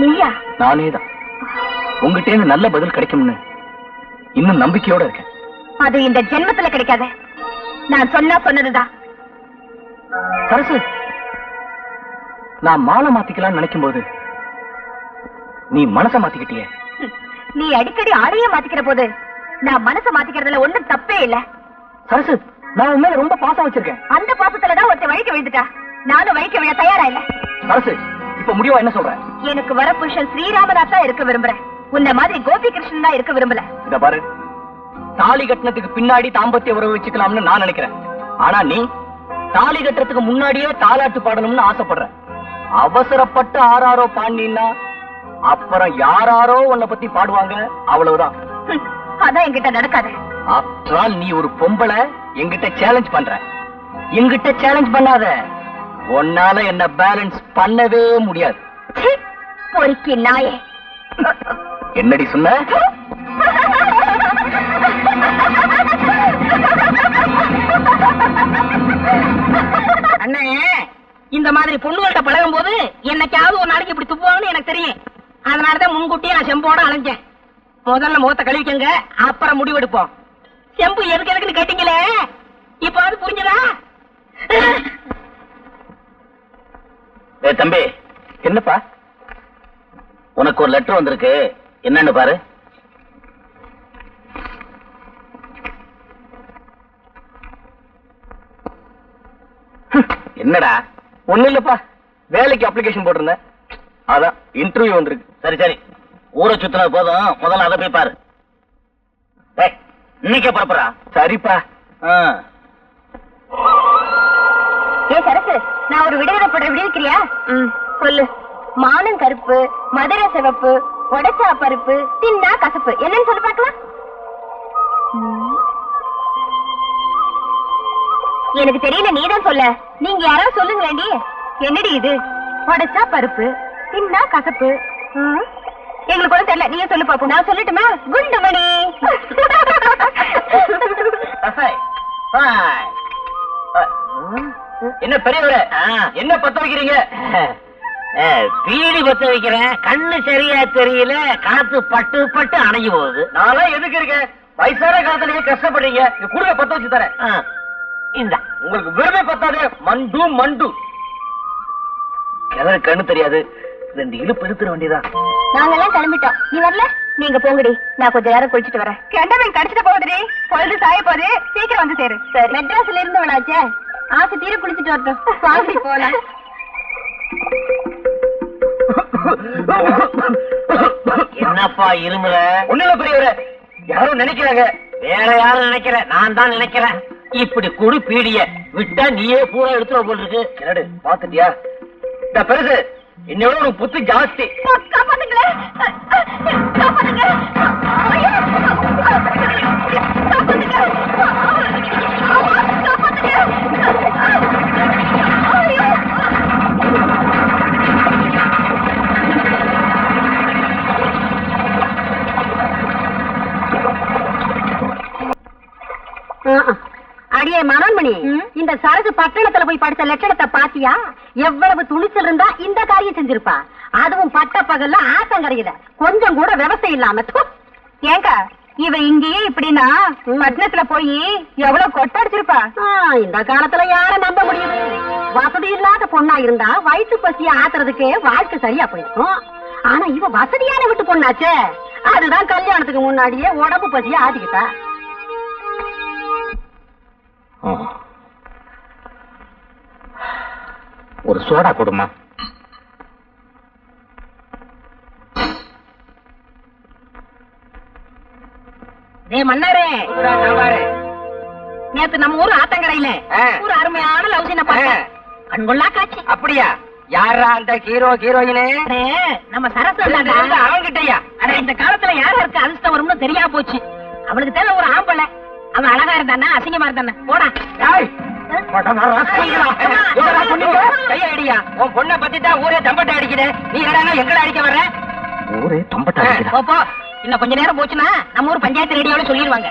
நீயா? நானே தான் உங்ககிட்ட இருந்து நல்ல பதில் கிடைக்கும்னு இன்னும் நம்பிக்கையோட இருக்கேன். அது இந்த ஜென்மத்துல கிடைக்காத. நான் சொன்னா சொன்னதுதான். சரசு நான் மாலை மாத்திக்கலாம்னு நினைக்கும் போது நீ மனசை மாத்திக்கிட்டியே? நீ அடிக்கடி ஆளையே மாத்திக்கிற போது நான் மனசை மாத்திக்கிறதுல ஒண்ணும் தப்பே இல்ல. சரசு நான் உன் மேல ரொம்ப பாசம் வச்சிருக்கேன். அந்த பாசத்துலதான் ஒருத்தன் வழிக்க விழுந்துட்டா. நானும் வழிக்க விழ தயாரா இல்ல? சரசு இப்ப முடிவா என்ன சொல்ற? எனக்கு வர புருஷன் ஸ்ரீராமதாஸ் தான் இருக்க விரும்புறேன் உன்ன மாதிரி கோபி கிருஷ்ணன் தான் இருக்க விரும்பல. இத பாரு. தாலி கட்டினத்துக்கு பின்னாடி தாம்பத்திய உறவு வச்சுக்கலாம்னு நான் நினைக்கிறேன். ஆனா நீ தாலி கட்டுறதுக்கு முன்னாடியே தாலாட்டு பாடணும்னு ஆசைப்படுற. அவசரப்பட்டு ஆறாரோ பாண்டினா அப்புறம் யாராரோ உன்னை பத்தி பாடுவாங்க அவ்வளவுதான். அதான் என்கிட்ட நடக்காது. ஆஃப்டர் நீ ஒரு பொம்பளை என்கிட்ட சேலஞ்ச் பண்ற. என்கிட்ட சேலஞ்ச் பண்ணாத. உன்னால என்ன பேலன்ஸ் பண்ணவே முடியாது. பொறுக்கி நாயே. என்னடி சொன்ன? அண்ணே இந்த மாதிரி பொண்ணுகள்ட்ட பழகும் போது என்னைக்காவது ஒரு நாளைக்கு இப்படி துப்புவாங்கன்னு எனக்கு தெரியும். அதனாலதான் முன்கூட்டியே நான் செம்போட அலைஞ்சேன். முதல்ல முகத்தை கழுவிக்கங்க அப்புறம் முடிவெடுப்போம் செம்பு எதுக்கு எதுக்குன்னு கேட்டீங்களே? இப்ப அது புரிஞ்சதா? ஏ தம்பி என்னப்பா? உனக்கு ஒரு லெட்டர் வந்திருக்கு. என்னன்னு பாரு. என்னடா? ஒண்ணு இல்லப்பா. வேலைக்கு அப்ளிகேஷன் போட்டிருந்தேன். அதான் இன்டர்வியூ வந்திருக்கு. சரி சரி. ஊரை சுத்தினது போதும். முதல்ல அதை போய் பாரு. இன்னைக்கே புறப்புறா சரிப்பா. ஆ. ஏ சரசு நான் ஒரு விடுதலை போடுற விடுவிக்கிறியா ம் சொல்லு. மானம் கருப்பு மதுரை சிவப்பு உடைச்சா பருப்பு தின்னா கசப்பு. என்னன்னு சொல்லி பார்க்கலாம். எனக்கு தெரியல நீதான் சொல்ல. நீங்க யாராவது சொல்லுங்களேண்டி என்னடி இது? உடைச்சா பருப்பு தின்னா கசப்பு. எங்களுக்கு ஒன்றும் தெரியல. நீங்க சொல்லு பாப்போம் நான் சொல்லட்டுமா? குண்டுமணி ஹாய். ஹாய். என்ன பெரியவரே? என்ன பத்த வைக்கிறீங்க? பீடி பத்த வைக்கிறேன். கண்ணு சரியா தெரியல காத்து பட்டு பட்டு அணைஞ்சு போகுது. நான்லாம் எதுக்கு இருக்கேன்? வயசான காலத்திலேயே கஷ்டப்படுறீங்க? இங்க கூட பத்த வச்சு தரேன். இந்த. உங்களுக்கு விரும்பே பத்தாது. மண்டு மண்டு. கிணறு கண்ணு தெரியாது? ரெண்டு இழுப்பு இழுத்துற வேண்டியதான் நாங்கெல்லாம் கிளம்பிட்டோம். நீ வரல? நீங்க போங்கடி. நான் கொஞ்ச நேரம் குளிச்சிட்டு வரேன். கெண்டவன் கடிச்சிட்டு போகுதுடி. பொழுது சாய போகுது சீக்கிரம் வந்து சேரு. சரி. மெட்ராஸ்ல இருந்து விளாச்சே ஆசை தீர குளிச்சிட்டு வரட்டும். வாங்கி போலாம். என்னப்பா இருமுற? ஒண்ணு இல்ல பெரியவரே. யாரும் நினைக்கிறாங்க. வேற யாரும் நினைக்கிற நான் தான் நினைக்கிறேன் இப்படி குடு பீடிய. விட்டா நீயே பூரா எடுத்துட போல் இருக்கு என்னடு பாத்துட்டியா இந்த பெருசு என்னோட ஒரு புத்து ஜாஸ்தி. காப்பாத்துங்களே. அடியே மனோன்மணி? இந்த சரசு பட்டணத்துல போய் படிச்ச லட்சணத்தை பாத்தியா எவ்வளவு துணிச்சல் இருந்தா இந்த காரியம் செஞ்சிருப்பா அதுவும் பட்ட பகல்ல ஆத்தங்கரையில கொஞ்சம் கூட விவசாயம் இல்லாம. ஏங்க இவ இங்கேயே இப்படின்னா பட்டணத்துல போய் எவ்வளவு கொட்டடிச்சிருப்பா ஆ, இந்த காலத்துல யார நம்ப முடியுது வசதி இல்லாத பொண்ணா இருந்தா வயிற்று பசிய ஆத்துறதுக்கே வாழ்க்கை சரியா போயிருக்கும். ஆனா இவ வசதியான விட்டு பொண்ணாச்சே. அதுதான் கல்யாணத்துக்கு முன்னாடியே உடம்பு பசிய ஆட்டிக்கிட்டா. ஒரு சோடா கொடுமா. டே மன்னாரே! நேத்து நம்ம ஊர் ஆத்தங்கரையில. ஒரு அருமையான லவ் சீனை பார்த்தேன். கண்கொள்ளா காட்சி. அப்படியா? யாரா அந்த ஹீரோ ஹீரோயினே? நம்ம சரசு. அவங்கிட்டயா அட இந்த காலத்துல யாருக்கு அதிர்ஷ்டம் வரும்னு தெரியாம போச்சு. அவளுக்கு தேவை ஒரு ஆம்பளை. அவன் அழகா இருந்தானா அசிங்கமா இருந்தானா? போடா. பொண்ணை பத்தி தான் ஊரே தம்பட்ட அடிக்குது. நீ என்னடா எங்கட அடிக்க வர்ற? ஊரே தம்பட்ட இன்னும் கொஞ்ச நேரம் போச்சுன்னா நம்ம ஊர் பஞ்சாயத்து ரேடியோல சொல்லிடுவாங்க.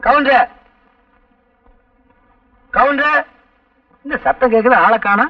கவுண்டர். கவுண்டர். இந்த சத்தம் கேக்குது ஆளை காணா?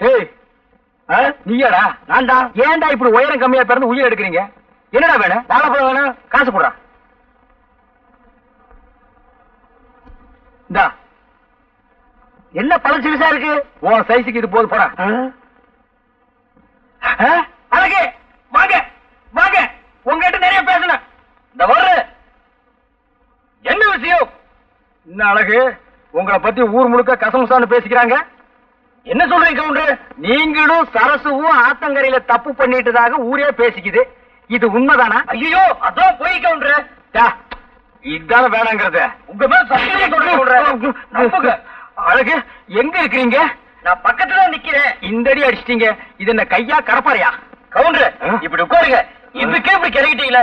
ஏய். ஆ, நீயாடா? நான்டா? ஏன்டா இப்படி உயரம் கம்மியா பிறந்து உயிர் எடுக்கிறீங்க? என்னடா வேணும்? வாழைப்பழம் வேணும்? காசு போடுறா இந்தா. என்ன பழம் சிறுசா இருக்கு? உன் சைஸுக்கு இது போது போடா. ஆ? அழகு வாங்க வாங்க. உங்ககிட்ட நிறைய பேசணும். இந்த வர்ற. என்ன விஷயம்? என்ன அழகு? உங்களை பத்தி ஊர் முழுக்க கசமுசான்னு பேசிக்கிறாங்க. என்ன சொல்றீங்க கவுண்டர்? நீங்களும் சரசுவும் ஆத்தங்கரையில தப்பு பண்ணிட்டதாக ஊரே பேசிக்குது. இது உண்மைதானா? ஐயோ அதான் போய் கவுண்டர். இதான வேணாங்கிறத. உங்க மேல சத்தியம் அழகு எங்க இருக்கிறீங்க? நான் பக்கத்துல நிக்கிறேன். இந்த அடி அடிச்சிட்டீங்க. இது என்ன கையா கடப்பாறையா? கவுண்டர் இப்படி உட்காருங்க. இதுக்கே இப்படி கிறங்கிட்டீங்களே.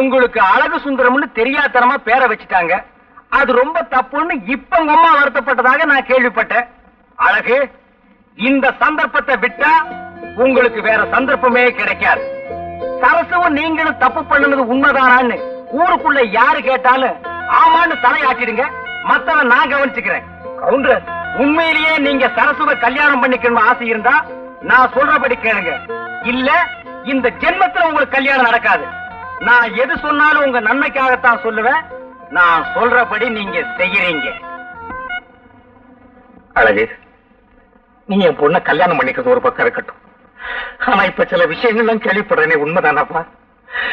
உங்களுக்கு அழகு சுந்தரம்னு தெரியாதனமா பேரை வச்சுட்டாங்க. அது ரொம்ப தப்புன்னு இப்ப உங்க அம்மா வருத்தப்பட்டதாக நான் கேள்விப்பட்டேன். அழகு இந்த சந்தர்ப்பத்தை விட்டா உங்களுக்கு வேற சந்தர்ப்பமே கிடைக்காது. சரசுவும் நீங்களும் தப்பு பண்ணுனது உண்மைதானான்னு ஊருக்குள்ள யாரு கேட்டாலும் ஆமான்னு தலையாட்டிடுங்க. மத்தவன் நான் கவனிச்சுக்கிறேன். கவுண்டர் உண்மையிலேயே நீங்க சரசுவ கல்யாணம் பண்ணிக்கணும் ஆசை இருந்தா நான் சொல்றபடி கேளுங்க. இல்ல இந்த ஜென்மத்துல உங்களுக்கு கல்யாணம் நடக்காது. நான் எது சொன்னாலும் உங்க நன்மைக்காகத்தான் சொல்லுவேன். நான் சொல்றபடி நீங்க செய்யறீங்க. அழகு நீ என் பொண்ண கல்யாணம் பண்ணிக்கிறது ஒரு பக்கம் இருக்கட்டும். ஆனா இப்ப சில விஷயங்கள்லாம் கேள்விப்படுறேனே உண்மைதானப்பா?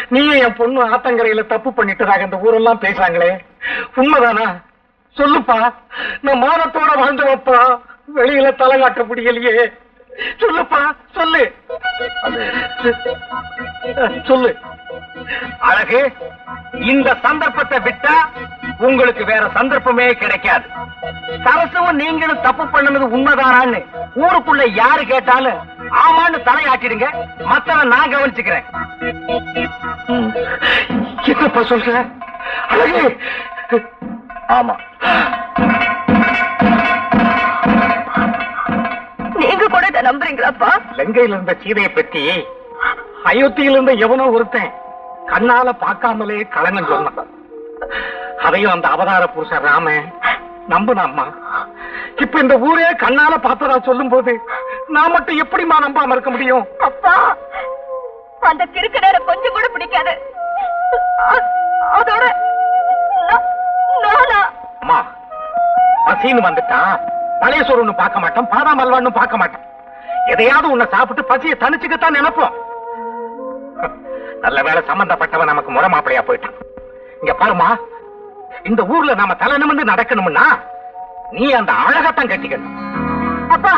நீ என் பொண்ணு ஆத்தங்கரையில தப்பு பண்ணிட்டதாக இந்த ஊரெல்லாம் பேசுறாங்களே. உண்மைதானா? சொல்லுப்பா. நான் மானத்தோட வாழ்ந்தவப்பா. வெளியில தலை காட்ட முடியலையே. சொல்லுப்பா சொல்லு. சொல்லு. அழகு இந்த சந்தர்ப்பத்தை விட்டா உங்களுக்கு வேற சந்தர்ப்பமே கிடைக்காது. சரசுவும் நீங்களும் தப்பு பண்ணுனது உண்மைதானான்னு ஊருக்குள்ள யாரு கேட்டாலும் ஆமான்னு தலையாட்டிடுங்க. மத்தவன் நான் கவனிச்சுக்கிறேன். என்னப்பா சொல்ற? அழகு! ஆமா. நீங்க கூட இதை நம்புறீங்களாப்பா? லங்கையில இருந்த சீதையை பத்தி அயோத்தியில இருந்த எவனோ ஒருத்தன் கண்ணால பார்க்காமலே கலங்கன் சொன்னான். அதையும் அந்த அவதார புருஷன் ராம நம்புனாம்மா இப்ப இந்த ஊரே கண்ணால பார்த்ததா சொல்லும் போது நான் மட்டும் எப்படிமா நம்பாம இருக்க முடியும்? அப்பா அந்த கிறுக்கு நேரம் கொஞ்சம் கூட பிடிக்காது. அதோட பசின்னு வந்துட்டா பழைய சோறுன்னு பார்க்க மாட்டோம் பாதாம் அல்வான்னு பார்க்க மாட்டோம் எதையாவது உன்னை சாப்பிட்டு பசியை தனிச்சுக்கத்தான் நினைப்போம். நல்ல வேளை சம்பந்தப்பட்டவன் நமக்கு முறை மாப்பிளையா போயிட்டான். இங்க பாருமா இந்த ஊர்ல நாம தலை நிமிர்ந்து நடக்கணும்னா நீ அந்த அழகத்தான் கட்டிக்கணும். அப்பா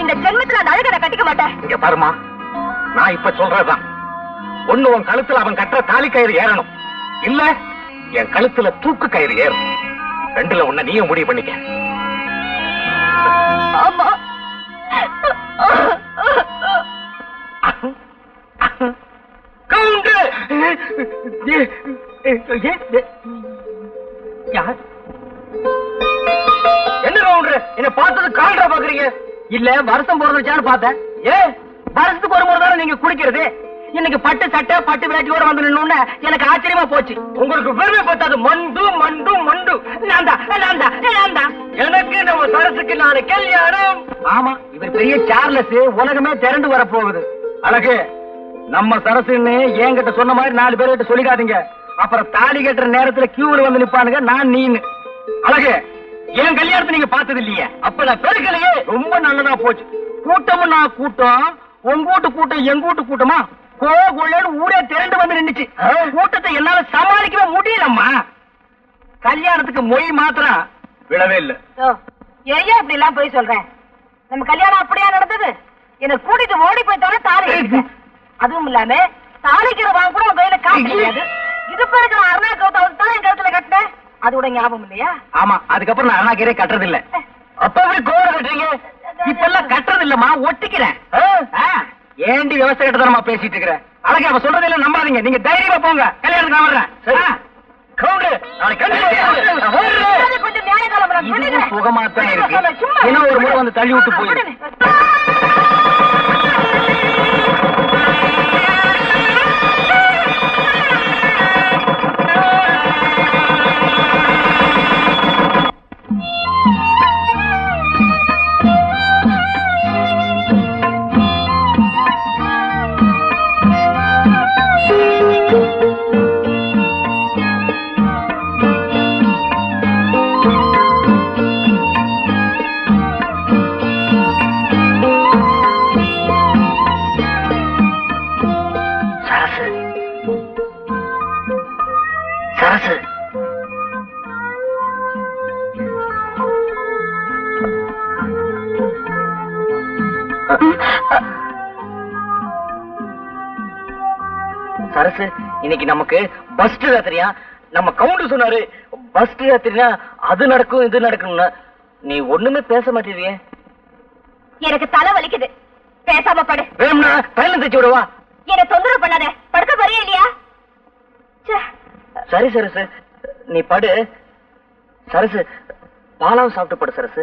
இந்த ஜென்மத்துல அந்த அழகை நான் கட்டிக்க மாட்டேன். இங்க பாருமா நான் இப்ப சொல்றதுதான். ஒண்ணு உன் கழுத்துல அவன் கட்டுற தாலி கயிறு ஏறணும். இல்ல என் கழுத்துல தூக்கு கயிறு ஏறும். ரெண்டுல உன்னை நீயும் முடிவு பண்ணிக்க. ஆமா. கவுண்டு யார்? என்ன கவுண்டர்? என்ன பார்த்தது கால்ரா பாக்குறீங்க? இல்ல வருஷம் போறதுச்சான்னு பார்த்தேன். ஏ வருஷத்துக்கு ஒரு முறை தானே நீங்க குடிக்கிறது? இன்னைக்கு பட்டு சட்டை பட்டு வேட்டியோட வந்து நின்னு எனக்கு ஆச்சரியமா போச்சு. உங்களுக்கு பெருமை பத்தாது. மண்டு மண்டு மண்டு. நான் தான் நான் நான் எனக்கு நம்ம சரசுக்கு நாலு கல்யாணம். ஆமா இவர் பெரிய சார்லஸ் உலகமே திரண்டு வர போகுது அழகு நம்ம சரசுன்னு என்கிட்ட சொன்ன மாதிரி நாலு பேர்கிட்ட சொல்லிக்காதீங்க. அப்புறம் தாலி கட்டுற நேரத்துல கியூல வந்து நிப்பானுங்க நான் நீன்னு அழகு என் கல்யாணத்தை நீங்க பார்த்தது இல்லையே? அப்ப நான் பெருக்கலையே. ரொம்ப நல்லதா போச்சு. கூட்டமும் நான் கூட்டம் உங்க வீட்டு கூட்டம் எங்க வீட்டு கூட்டமா? கோ கொள்ளன்னு ஊரே திரண்டு வந்து நின்னுச்சு. கூட்டத்தை என்னால சமாளிக்கவே முடியலம்மா. கல்யாணத்துக்கு மொய் மாத்திரம் விடவே இல்ல. ஏன் இப்படி எல்லாம் போய் சொல்றேன் நம்ம கல்யாணம் அப்படியா நடந்தது? என்ன கூட்டிட்டு ஓடி போய் தானே தாலி. அதுவும் இல்லாம தாலிக்கிற வாங்க கூட உன் கையில காசு கிடையாது. இது இருக்கிற அருணா கௌதம் தான் என் கழுத்துல கட்டினேன். அது கூட ஞாபகம் இல்லையா? ஆமா அதுக்கப்புறம் நான் அண்ணாக்கீரே கட்டுறது இல்ல அப்ப எப்படி கோவம் கட்டுறீங்க? இப்ப எல்லாம் கட்டுறது இல்லம்மா ஒட்டிக்கிறேன் ஆ, ஏண்டி விவசாய கிட்ட பேசிட்டு இருக்கிறேன் அழகா அவ சொல்றதை எல்லாம் நம்பாதீங்க. நீங்க தைரியமா போங்க. கல்யாணத்துக்கு நான் வர்றேன். சரி. கவுண்டர் நாளைக்கு. சுகமாத்தான் இருக்கு. இன்னும் ஒரு முறை வந்து தள்ளி விட்டு போயிரு. சரசு இன்னைக்கு நமக்கு பஸ்ட் ராத்திரியா நம்ம கவுண்டர் சொன்னாரு பஸ்ட் ராத்திரினா அது நடக்கும் இது நடக்கும்னு. நீ ஒண்ணுமே பேச மாட்டேறியே. எனக்கு தலை வலிக்குது. பேசாம படு. வேணும்னா தைலம் தைச்சு விடவா என்ன தொந்தரவு பண்ணாத. படுக்க போறியா இல்லையா. சரி சரசு. நீ படு. சரசு பாலாவும் சாப்பிட்டு படு சரசு.